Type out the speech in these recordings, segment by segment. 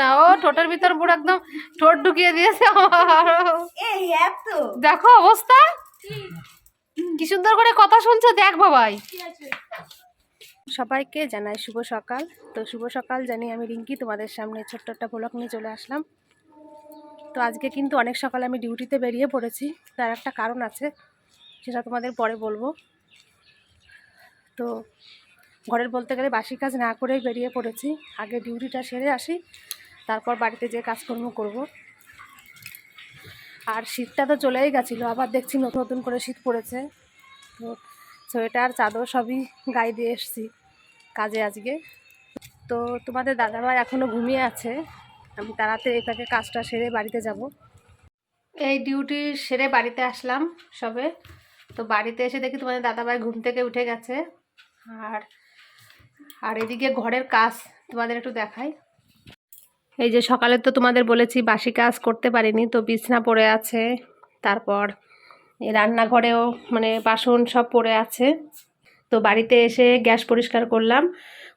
না ও ঠোঁটের ভিতর পুরো একদম ঠোঁট ঢুকিয়ে দিয়েছে আমার। এই এত। দেখো অবস্থা। কি সুন্দর করে কথা শুনছো দেখ বাবাই। সবাইকে জানাই শুভ সকাল। তো শুভ সকাল জানি আমি রিঙ্কি তোমাদের সামনে ছোট্ট একটা ব্লগ নিয়ে চলে আসলাম। তো আজকে কিন্তু অনেক সকালে আমি ডিউটিতে বেরিয়ে পড়েছি। তার একটা কারণ আছে সেটা তোমাদের পরে বলব। তো ঘরের বলতে গেলে বাসি কাজ না করেই বেরিয়ে পড়েছি। আগে ডিউটিটা সেরে আসি তারপর বাড়িতে যে কাজকর্ম করব। আর শীতটা তো চলেই গেছিল, আবার দেখছি নতুন নতুন করে শীত পড়েছে। তো সোয়েটার, চাদর সবই গায়ে দিয়ে এসছি কাজে আজকে। তো তোমাদের দাদাভাই এখনও ঘুমিয়ে আছে, আমি তাড়াতাড়ি এটাকে কাজটা সেরে বাড়িতে যাব। এই ডিউটি সেরে বাড়িতে আসলাম সবে। তো বাড়িতে এসে দেখি তোমাদের দাদাভাই ঘুম থেকে উঠে গেছে। আর আর এদিকে ঘরের কাজ তোমাদের একটু দেখাই। এই যে সকালে তো তোমাদের বলেছি বাসি কাজ করতে পারিনি, তো বিছনা পড়ে আছে। তারপর এই রান্নাঘরেও মানে বাসন সব পড়ে আছে। তো বাড়িতে এসে গ্যাস পরিষ্কার করলাম,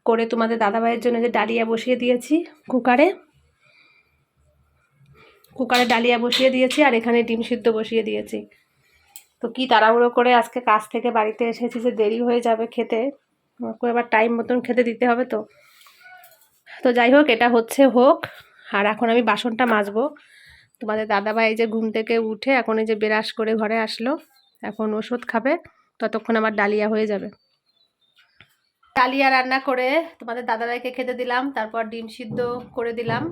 করে তোমাদের দাদাভাইয়ের জন্য যে ডালিয়া বসিয়ে দিয়েছি কুকারে। কুকারে ডালিয়া বসিয়ে দিয়েছি আর এখানে ডিম সিদ্ধ বসিয়ে দিয়েছি। তো কি তাড়াহুড়ো করে আজকে কাজ থেকে বাড়িতে এসেছি যে দেরি হয়ে যাবে খেতে এবার টাইম মতন খেতে দিতে হবে তো। তো যাই হোক, এটা হচ্ছে হোক। আর এখন আমি বাসনটা মাজবো। তোমাদের দাদাভাই যে ঘুম থেকে উঠে এখন এই যে বেরাস করে ঘরে আসলো, এখন ওষুধ খাবে। ততক্ষণ আমার ডালিয়া হয়ে যাবে। ডালিয়া রান্না করে তোমাদের দাদাভাইকে খেতে দিলাম, তারপর ডিম সিদ্ধ করে দিলাম।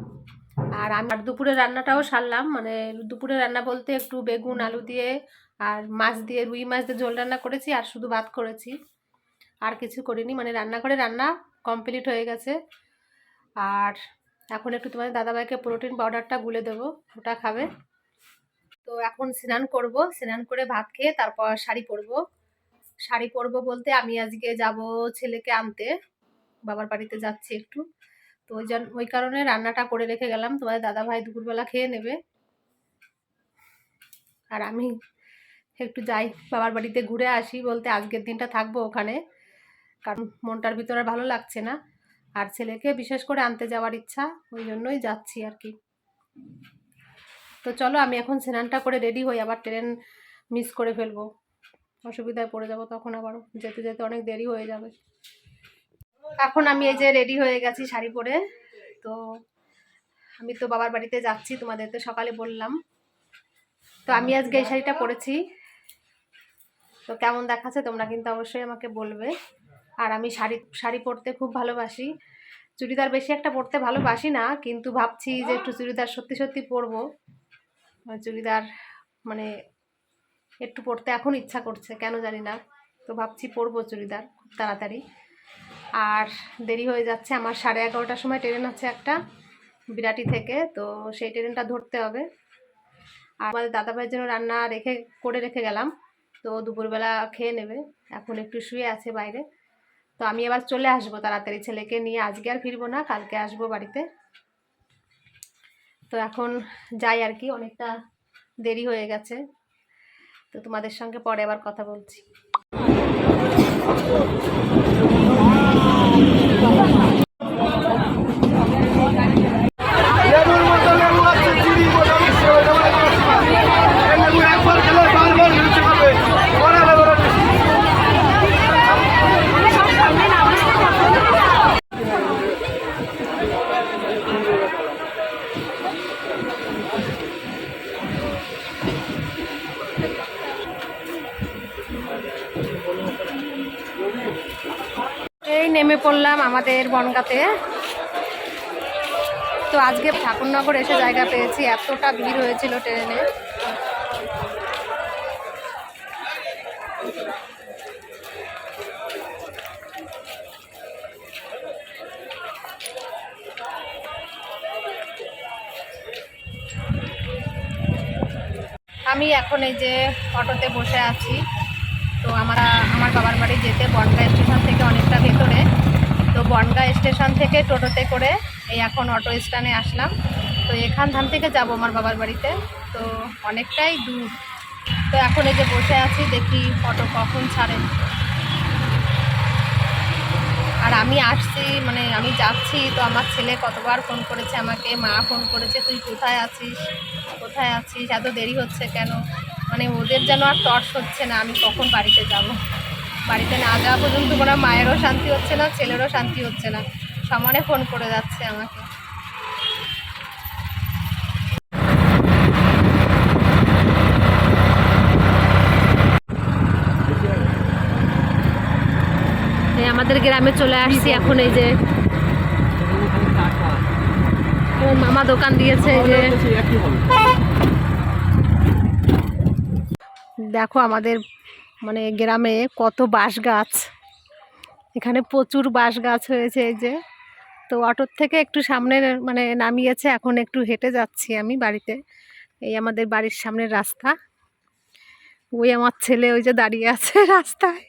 আর আমি আর দুপুরে রান্নাটাও সারলাম মানে দুপুরে রান্না বলতে একটু বেগুন, আলু দিয়ে আর মাছ দিয়ে, রুই মাছ দিয়ে ঝোল রান্না করেছি, আর শুধু ভাত করেছি। আর কিছু করিনি মানে রান্না করে রান্না কমপ্লিট হয়ে গেছে। আর এখন একটু তোমাদের দাদাভাইকে প্রোটিন পাউডারটা গুলে দেবো, ওটা খাবে। তো এখন স্নান করব, স্নান করে ভাত খেয়ে তারপর শাড়ি পরব। শাড়ি পরব বলতে আমি আজকে যাব ছেলেকে আনতে, বাবার বাড়িতে যাচ্ছি একটু। তো ওই জন্য ওই কারণে রান্নাটা করে রেখে গেলাম, তোমাদের দাদাভাই দুপুরবেলা খেয়ে নেবে। আর আমি একটু যাই, বাবার বাড়িতে ঘুরে আসি বলতে আজকের দিনটা থাকব ওখানে, কারণ মনটার ভিতরে ভালো লাগছে না। আর ছেলেকে বিশেষ করে আনতে যাওয়ার ইচ্ছা, ওই জন্যই যাচ্ছি আর কি। তো চলো, আমি এখন স্নানটা করে রেডি হই, আবার ট্রেন মিস করে ফেলব। অসুবিধায় পড়ে যাব তখন আবারও, যেতে যেতে অনেক দেরি হয়ে যাবে। এখন আমি এই যে রেডি হয়ে গেছি শাড়ি পরে, তো আমি তো বাবার বাড়িতে যাচ্ছি, তোমাদের তো সকালে বললাম। তো আমি আজকে এই শাড়িটা পরেছি। তো কেমন দেখাচ্ছে তোমরা কিন্তু অবশ্যই আমাকে বলবে। আর আমি শাড়ি শাড়ি পরতে খুব ভালোবাসি। চুড়িদার বেশি একটা পরতে ভালোবাসি না, কিন্তু ভাবছি যে একটু চুড়িদার সত্যি সত্যি পরবো। চুড়িদার মানে একটু পরতে এখন ইচ্ছা করছে, কেন জানি না। তো ভাবছি পরবো চুড়িদার খুব তাড়াতাড়ি। আর দেরি হয়ে যাচ্ছে, আমার সাড়ে এগারোটার সময় ট্রেন আছে একটা বিরাটি থেকে, তো সেই ট্রেনটা ধরতে হবে। আর আমাদের দাদাভাইয়ের জন্য রান্না রেখে, করে রেখে গেলাম, তো দুপুরবেলা খেয়ে নেবে। এখন একটু শুয়ে আছে বাইরে। তো আমি এবার চলে আসব তাড়াতাড়ি ছেলেকে নিয়ে। আজকে আর ফিরবো না, কালকে আসব বাড়িতে। তো এখন যাই আর কি, অনেকটা দেরি হয়ে গেছে। তো তোমাদের সঙ্গে পরে আবার কথা বলছি। আমাদের বনগাতে। তো আজকে ঠাকুরনগর এসে জায়গা পেয়েছি, এতটা ভিড় হয়েছিল ট্রেনে। আমি এখন এই যে অটোতে বসে আছি। তো আমরা আমার বাবার বাড়ি যেতে বনগা স্টেশন থেকে অনেকটা ভেতরে। তো বনগা স্টেশন থেকে টোটোতে করে এই এখন অটো স্ট্যান্ডে আসলাম। তো এখান ধান থেকে যাব আমার বাবার বাড়িতে। তো অনেকটাই দূর। তো এখন এই যে বসে আছি, দেখি অটো কখন ছাড়ে। আর আমি আসছি মানে আমি যাচ্ছি, তো আমার ছেলে কতবার ফোন করেছে আমাকে, মা ফোন করেছে, তুই কোথায় আছিস? কোথায় আছিস? এত দেরি হচ্ছে কেন? মানে ওদের যেন আর টর্চ হচ্ছে না, আমি কখন বাড়িতে যাব? বাড়িতে না যাওয়া পর্যন্ত কোনো মায়েরও শান্তি হচ্ছে না ছেলেরও শান্তি হচ্ছে না। সমানে ফোন করে যাচ্ছে আমাকে। এই আমাদের গ্রামে চলে আসছি এখন এই যে। মামা দোকান দিয়েছে এই যে। দেখো আমাদের মানে গ্রামে কত বাঁশ গাছ এখানে প্রচুর বাঁশ গাছ হয়েছে এই যে। তো অটোর থেকে একটু সামনে মানে নামিয়েছে, এখন একটু হেঁটে যাচ্ছি আমি বাড়িতে। এই আমাদের বাড়ির সামনের রাস্তা। ওই আমার ছেলে ওই যে দাঁড়িয়ে আছে রাস্তায়।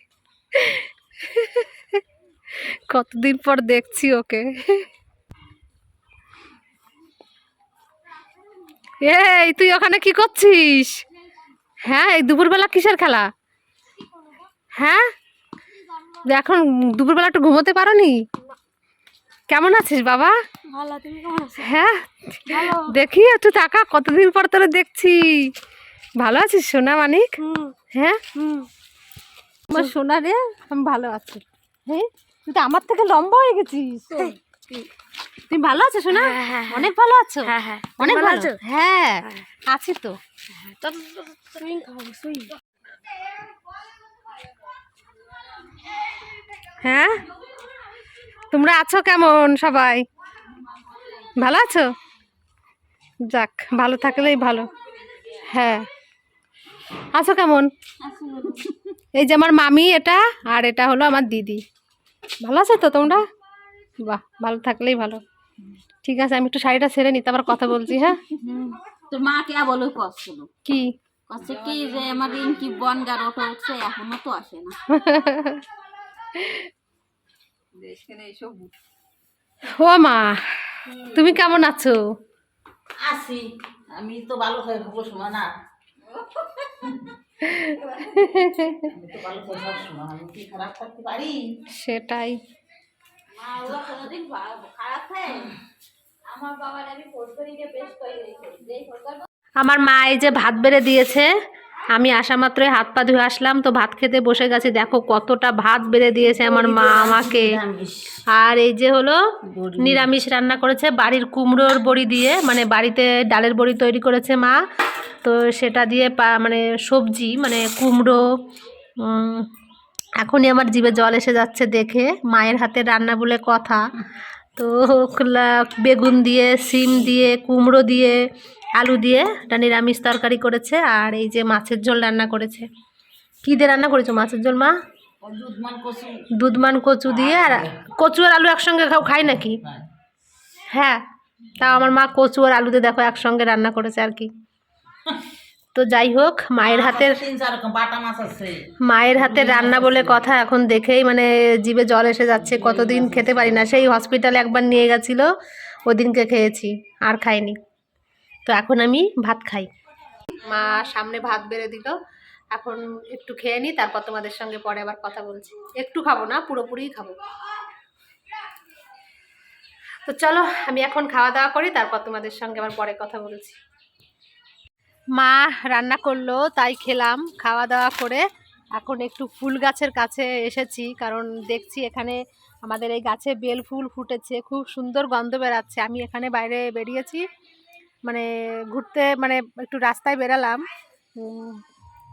কতদিন পর দেখছি ওকে। এই, তুই ওখানে কি করছিস? হ্যাঁ এই দুপুরবেলা কিসের খেলা? হ্যাঁ? এখন দুপুরবেলা একটু ঘুমোতে পারো নি কেমন আছিস বাবা? হ্যাঁ? দেখি একটু টাকা কতদিন পর তোরে দেখছি। ভালো আছিস সোনা মানিক? হ্যাঁ? আমার সোনা রে আমি ভালো আছি। হ্যাঁ? তুই তো আমার থেকে লম্বা হয়ে গেছিস। তুমি ভালো আছো সোনা? হ্যাঁ, হ্যাঁ, অনেক ভালো আছো? হ্যাঁ হ্যাঁ। অনেক ভালো ভালো? আছো? হ্যাঁ আছি তো সুইং খাও সুইং হ্যাঁ? তোমরা আছো কেমন সবাই? ভালো আছো? যাক ভালো থাকলেই ভালো। হ্যাঁ। আছো কেমন? এই যে আমার মামি এটা আর এটা হলো আমার দিদি। ভালো আছো তো তোমরা? বাহ ভালো থাকলেই ভালো। ঠিক আছে আমি একটু শাড়িটা ছেড়ে নিতে আবার কথা বলছি হ্যাঁ? তোর মা কে বলে কি? কচ্ছে কি যে আমার রিঙ্কি বনগার ওটা উঠছে এখনও তো আসে না। ও মা তুমি কেমন আছো? আসি আমি তো ভালো হয়ে সময় না? আমি তো ভালো সব সময় আমি কি খারাপ থাকতে পারি? সেটাই। আমার মা এই যে ভাত বেড়ে দিয়েছে আমি আসা মাত্রই হাত পা ধুয়ে আসলাম তো ভাত খেতে বসে গেছি। দেখো কতটা ভাত বেড়ে দিয়েছে আমার মা আমাকে। আর এই যে হলো নিরামিষ রান্না করেছে বাড়ির কুমড়োর বড়ি দিয়ে মানে বাড়িতে ডালের বড়ি তৈরি করেছে মা। তো সেটা দিয়ে পা- মানে সবজি মানে কুমড়ো এখনই আমার জিভে জল এসে যাচ্ছে দেখে মায়ের হাতে রান্না বলে কথা। তো লা- বেগুন দিয়ে, সিম দিয়ে, কুমড়ো দিয়ে, আলু দিয়ে একটা নিরামিষ তরকারি করেছে আর এই যে মাছের ঝোল রান্না করেছে। কী দিয়ে রান্না করেছ মাছের ঝোল, মা? দুধমান কচু দিয়ে আর কচু আর আলু একসঙ্গে খাও, খাই নাকি? হ্যাঁ তাও আমার মা কচু আর আলু দিয়ে দেখো একসঙ্গে রান্না করেছে আর কি। তো যাই হোক মায়ের হাতের মায়ের হাতের রান্না বলে কথা এখন দেখেই মানে জিভে জল এসে যাচ্ছে কতদিন খেতে পারি না। সেই হসপিটালে একবার নিয়ে গেছিল ওদিনকে খেয়েছি আর খাইনি। তো এখন আমি ভাত খাই। মা সামনে ভাত বেড়ে দিল এখন একটু খেয়ে নিই তারপর তোমাদের সঙ্গে পরে আবার কথা বলছি। একটু খাব না পুরোপুরিই খাব। তো চলো আমি এখন খাওয়া দাওয়া করি তারপর তোমাদের সঙ্গে আবার পরে কথা বলছি। মা রান্না করল, তাই খেলাম খাওয়া দাওয়া করে। এখন একটু ফুল গাছের কাছে এসেছি, কারণ দেখছি এখানে আমাদের এই গাছে বেল ফুল ফুটেছে, খুব সুন্দর গন্ধ বেরাচ্ছে আমি এখানে বাইরে বেরিয়েছি মানে ঘুরতে মানে একটু রাস্তায় বেরালাম।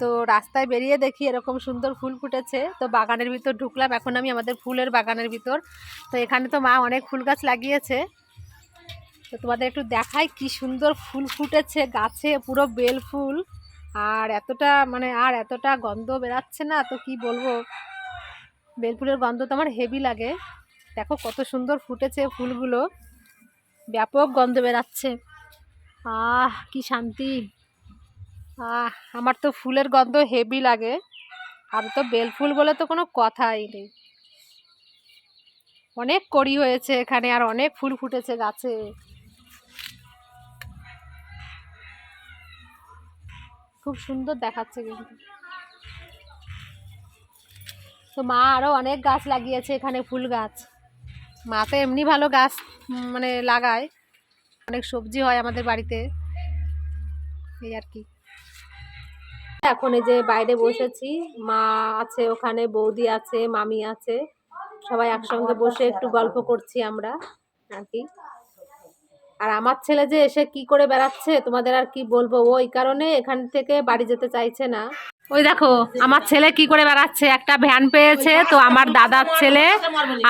তো রাস্তায় বেরিয়ে দেখি এরকম সুন্দর ফুল ফুটেছে। তো বাগানের ভিতর ঢুকলাম, এখন আমি আমাদের ফুলের বাগানের ভিতর। তো এখানে তো মা অনেক ফুল গাছ লাগিয়েছে। তো তোমাদের একটু দেখাই কি সুন্দর ফুল ফুটেছে গাছে, পুরো বেল ফুল। আর এতটা মানে আর এতটা গন্ধ বেরাচ্ছে না, তো কি বলব? বেল ফুলের গন্ধ তো আমার হেভি লাগে। দেখো কত সুন্দর ফুটেছে ফুলগুলো। ব্যাপক গন্ধ বেরাচ্ছে। আহ, কি শান্তি। আহ, আমার তো ফুলের গন্ধ হেভি লাগে। আর তো বেল ফুল বলে তো কোনো কথাই নেই। অনেক কড়ি হয়েছে এখানে, আর অনেক ফুল ফুটেছে গাছে। খুব সুন্দর দেখাচ্ছে কিন্তু। তো মা আরও অনেক গাছ লাগিয়েছে এখানে ফুল গাছ। মা তো এমনি ভালো গাছ মানে লাগায়। অনেক সবজি হয় আমাদের বাড়িতে। এই আর কি। এখন এই যে বাইরে বসেছি, মা আছে ওখানে, বৌদি আছে, মামি আছে। সবাই একসঙ্গে বসে একটু গল্প করছি আমরা, আর কি। আর আমার ছেলে যে এসে কি করে বেড়াচ্ছে, তোমাদের আর কি বলব? ওই কারণে এখান থেকে বাড়ি যেতে চাইছে না। ওই দেখো, আমার ছেলে কি করে বেড়াচ্ছে? একটা ভ্যান পেয়েছে, তো আমার দাদার ছেলে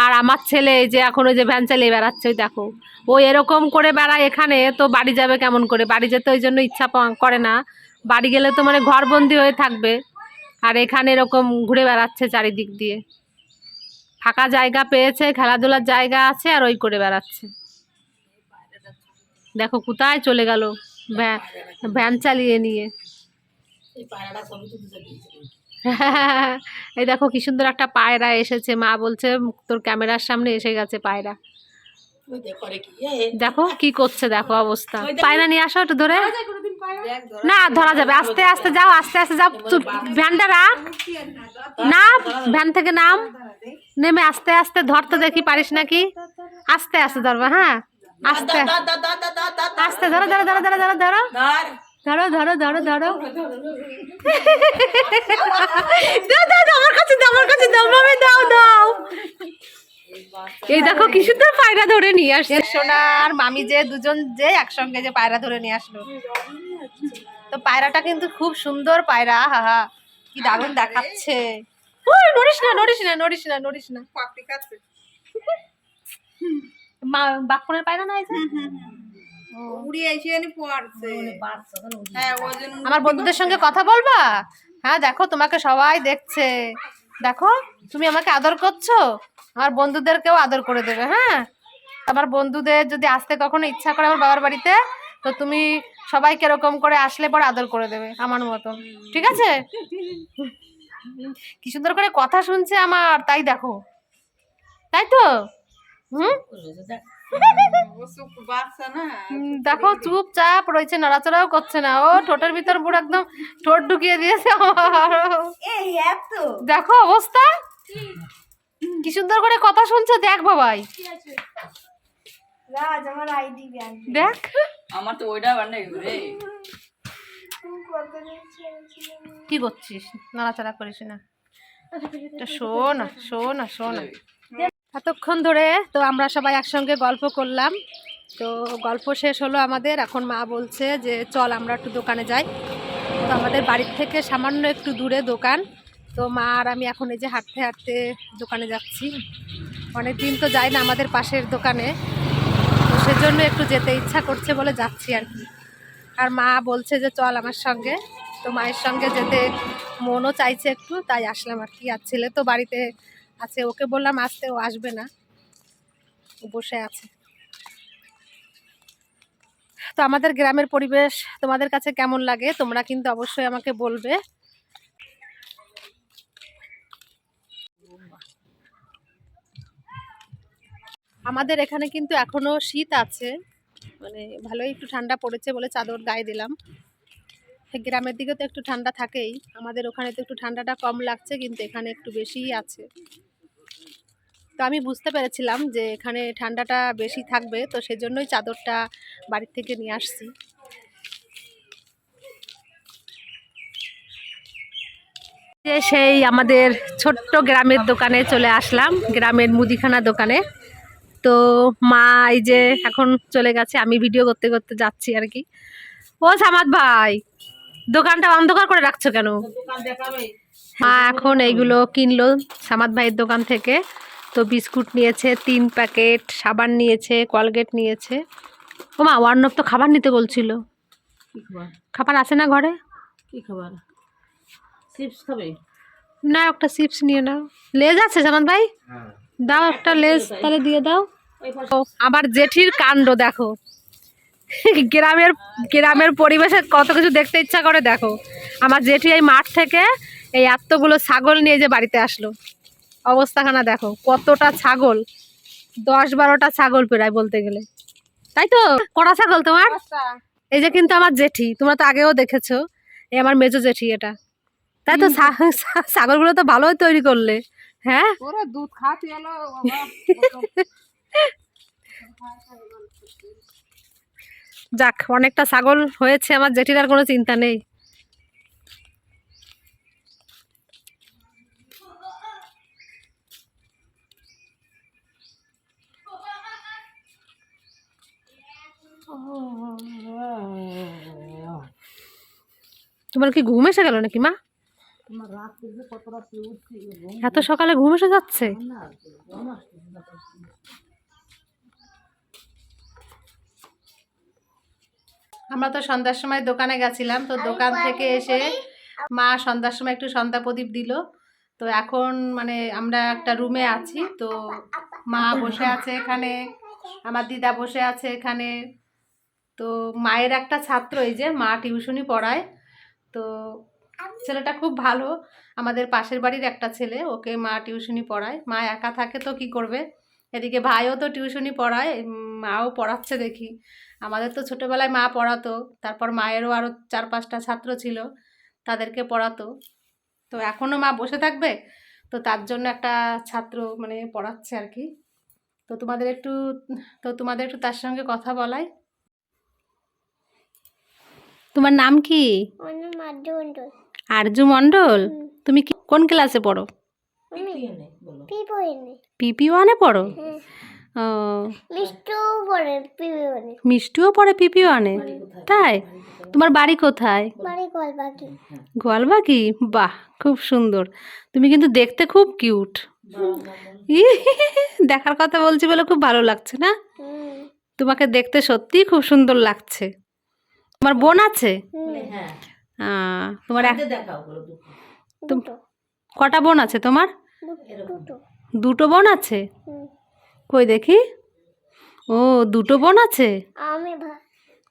আর আমার ছেলে যে এখন ওই যে ভ্যান চালিয়ে বেড়াচ্ছে, ওই দেখো। ও এরকম করে বেড়ায় এখানে, তো বাড়ি যাবে কেমন করে? বাড়ি যেতে ওই জন্য ইচ্ছা করে না। বাড়ি গেলে তো মানে ঘরবন্দি হয়ে থাকবে। আর এখানে এরকম ঘুরে বেড়াচ্ছে চারিদিক দিয়ে। ফাঁকা জায়গা পেয়েছে, খেলাধুলার জায়গা আছে আর ওই করে বেড়াচ্ছে। দেখো কোথায় চলে গেল ভ্যা- ভ্যান চালিয়ে নিয়ে। এই দেখো কি সুন্দর একটা পায়রা এসেছে। মা বলছে তোর ক্যামেরার সামনে এসে গেছে পায়রা। দেখো কি? করছে দেখো অবস্থা। পায়রা নিয়ে আসো একটু ধরে। না ধরা যাবে। আস্তে আস্তে যাও আস্তে আস্তে যাও। চুপ, ভ্যানটা রাখ। না ভ্যান থেকে নাম। নেমে আস্তে আস্তে ধরতে দেখি পারিস নাকি? আস্তে আস্তে ধরবা হ্যাঁ। আস্তে। আস্তে ধরো ধরো ধরো ধরো ধরো। ধরো। ধরো ধরো ধরো ধরো। দাও দাও দাও, আমার কাছে দাও আমার কাছে দাও মামি দাও দাও। এই দেখো কি সুন্দর পায়রা ধরে নিয়ে আসছে। সোনা আর মামি যে দুজন যে একসঙ্গে যে পায়রা ধরে নিয়ে আসলো। তো পায়রাটা কিন্তু খুব সুন্দর পায়রা হা হা। কি দারুণ দেখাচ্ছে। ওই নড়িস না নড়িস না নড়িস না নড়িস না। মা বাপনের পায়রা না এই আমার বন্ধুদের সঙ্গে কথা বলবা? হ্যাঁ দেখো তোমাকে সবাই দেখছে। দেখো তুমি আমাকে আদর করছ? আমার বন্ধুদেরকেও আদর করে দেবে হ্যাঁ? আমার বন্ধুদের যদি আসতে কখনো ইচ্ছা করে আমার বাবার বাড়িতে তো তুমি সবাইকে এরকম করে আসলে পরে আদর করে দেবে আমার মতো। ঠিক আছে? কি সুন্দর করে কথা শুনছে আমার তাই দেখো। তাই তো? দেখো চুপচাপ রয়েছে নড়াচড়াও করছে না। ও ঠোঁটের ভিতর পুরো একদম ঠোঁট ঢুকিয়ে দিয়েছে দেখো অবস্থা। কি সুন্দর করে কথা শুনছো দেখ বাবাই। দেখ। আমার তো ওইটা বানাই রে। কি করছিস? নাড়াচাড়া করিস না। এটা শো না শো না শো না। এতক্ষণ ধরে তো আমরা সবাই একসঙ্গে গল্প করলাম। তো গল্প শেষ হলো আমাদের। এখন মা বলছে যে, চল আমরা একটু দোকানে যাই। তো আমাদের বাড়ির থেকে সামান্য একটু দূরে দোকান। তো মা আর আমি এখন এই যে হাঁটতে হাঁটতে দোকানে যাচ্ছি। অনেক দিন তো যাই না আমাদের পাশের দোকানে। তো সেজন্য একটু যেতে ইচ্ছা করছে বলে যাচ্ছি আর কি। আর মা বলছে যে, চল আমার সঙ্গে। তো মায়ের সঙ্গে যেতে মনও চাইছে একটু, তাই আসলাম আর কি। আর ছেলে তো বাড়িতে আছে, ওকে বললাম আসতে, ও আসবে না। বসে আছে। তো আমাদের গ্রামের পরিবেশ তোমাদের কাছে কেমন লাগে, তোমরা কিন্তু অবশ্যই আমাকে বলবে। আমাদের এখানে কিন্তু এখনও শীত আছে মানে ভালোই একটু ঠান্ডা পড়েছে বলে চাদর গায়ে দিলাম। গ্রামের দিকে তো একটু ঠান্ডা থাকেই। আমাদের ওখানে তো একটু ঠান্ডাটা কম লাগছে, কিন্তু এখানে একটু বেশিই আছে। তো আমি বুঝতে পেরেছিলাম যে এখানে ঠান্ডাটা বেশি থাকবে, তো সেজন্যই চাদরটা বাড়ির থেকে নিয়ে আসছি। যে সেই আমাদের ছোট্ট গ্রামের দোকানে চলে আসলাম, গ্রামের মুদিখানা দোকানে। তো মা এই যে এখন চলে গেছে, আমি ভিডিও করতে করতে যাচ্ছি আর কি। ও সামাদ ভাই! দোকানটা অন্ধকার করে রাখছো কেন? মা এখন এইগুলো কিনলো সামাদ ভাইয়ের দোকান থেকে। তো বিস্কুট নিয়েছে তিন প্যাকেট সাবান নিয়েছে কলগেট নিয়েছে। ও মা ওয়ার্নব তো খাবার নিতে বলছিল। খাবার? আছে না ঘরে? কি খাবার? চিপস খাবে? না একটা চিপস নিয়ে নাও। লেজ আছে সামাদ ভাই? দাও একটা লেজ তাহলে দিয়ে দাও। ও, আমার জেঠির কাণ্ড দেখো। গ্রামের গ্রামের পরিবেশে কত কিছু দেখতে ইচ্ছা করে দেখো। আমার জেঠি এই মাঠ থেকে এই এতগুলো ছাগল নিয়ে যে বাড়িতে আসলো। অবস্থাখানা দেখো কতটা ছাগল। দশ বারোটা ছাগল প্রায় বলতে গেলে। তাই তো? কড়া ছাগল তোমার? এই যে কিন্তু আমার জেঠি তোমরা তো আগেও দেখেছ। এই আমার মেজো জেঠি এটা। তাই তো ছাগলগুলো তো ভালোই তৈরি করলে। হ্যাঁ? দুধ খাতে যাক, অনেকটা ছাগল হয়েছে আমার জেঠির আর কোনো চিন্তা নেই। তোমার কি ঘুম এসে গেল নাকি, মা? এত সকালে ঘুম এসে যাচ্ছে? আমরা তো সন্ধ্যার সময় দোকানে গেছিলাম তো দোকান থেকে এসে মা সন্ধ্যার সময় একটু সন্ধ্যা প্রদীপ দিল। তো এখন মানে আমরা একটা রুমে আছি তো মা বসে আছে এখানে আমার দিদা বসে আছে এখানে। তো মায়ের একটা ছাত্র এই যে মা টিউশনি পড়ায়। তো ছেলেটা খুব ভালো আমাদের পাশের বাড়ির একটা ছেলে ওকে মা টিউশনি পড়ায়। মা একা থাকে তো কি করবে? এদিকে ভাইও তো টিউশনি পড়ায় মাও পড়াচ্ছে দেখি। আমাদের তো ছোটোবেলায় মা পড়াতো তারপর মায়েরও আরও চার পাঁচটা ছাত্র ছিল তাদেরকে পড়াতো। তো এখনও মা বসে থাকবে? তো তার জন্য একটা ছাত্র মানে পড়াচ্ছে আর কি। তো তোমাদের একটু তো তোমাদের একটু তার সঙ্গে কথা বলাই। তোমার নাম কি? আরজু মণ্ডল তুমি কি কোন ক্লাসে পড়ো? পিপি ওয়ানে পড়ো? হ্যাঁ। ও। মিষ্টু পড়ে পিপো এনে মিষ্টিও পড়ে পিপি ওয়ানে তাই? তোমার বাড়ি কোথায়? গোয়ালবাগি। বাহ খুব সুন্দর। তুমি কিন্তু দেখতে খুব কিউট। দেখার কথা বলছি বলে খুব ভালো লাগছে না? তোমাকে দেখতে সত্যিই খুব সুন্দর লাগছে। তোমার বোন আছে? তোমার এক দেখাও কটা বোন আছে তোমার? দুটো। দুটো। বোন আছে? কই দেখি? ও দুটো বোন আছে? আমি ভাই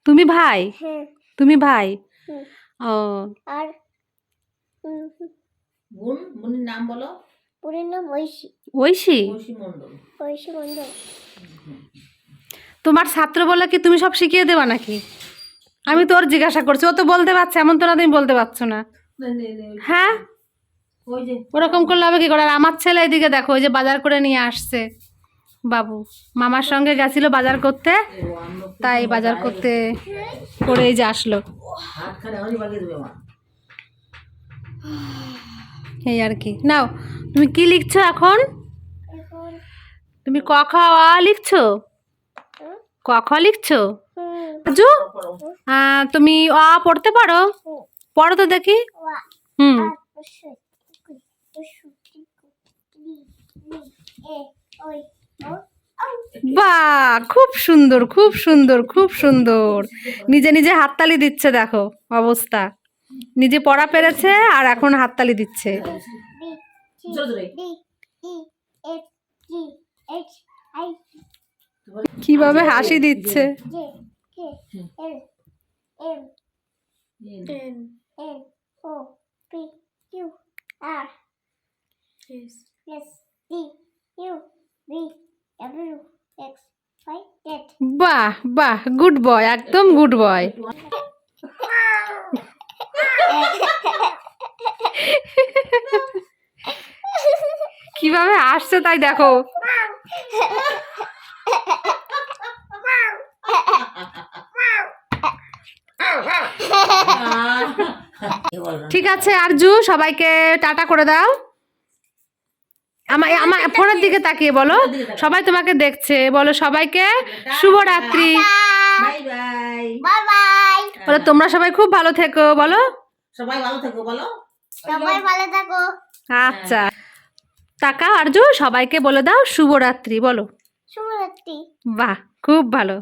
তুমি ভাই? হ্যাঁ। তুমি ভাই? ও। আর বোন বোনের নাম বলো। পুরীর নাম ঐশী। ঐশী? ঐশী মণ্ডল। ঐশী মন্ডল তোমার ছাত্র বলে কি তুমি সব শিখিয়ে দেবা নাকি? আমি তোর জিজ্ঞাসা করছি ও তো বলতে পারছে এমন তো না তুমি বলতে পারছ না। হ্যাঁ? ওরকম করলে হবে কি করে? আর আমার ছেলে এদিকে দেখো ওই যে বাজার করে নিয়ে আসছে। বাবু। মামার সঙ্গে গেছিল বাজার করতে, তাই বাজার করতে করে যে আসলো। এই আর কি। নাও, তুমি কি লিখছো এখন? তুমি ক খ লিখছো? ক খ লিখছো? হুম জু তুমি অ পড়তে পারো? পড়ো তো দেখি। হুম। ওই বাহ, খুব সুন্দর খুব সুন্দর খুব সুন্দর। নিজে নিজে হাততালি দিচ্ছে, দেখো, অবস্থা। নিজে পড়া পেরেছে আর এখন হাততালি দিচ্ছে। বি কীভাবে হাসি দিচ্ছে? J K L M N Y Z বাহ বাহ গুড বয় একদম গুড বয় কীভাবে আসছে তাই দেখো। ঠিক আছে আরজু সবাইকে টাটা করে দাও। আমার আমার ফোনের দিকে তাকিয়ে বলো। সবাই তোমাকে দেখছে। বলো সবাইকে শুভরাত্রি। Bye bye bye. বাই বলো তোমরা সবাই খুব ভালো থেকো বলো। সবাই ভালো থাকো বলো। সবাই ভালো থাকো। আচ্ছা। টাকা আরজু সবাইকে বলে দাও শুভরাত্রি বলো। শুভরাত্রি। বাহ খুব ভালো।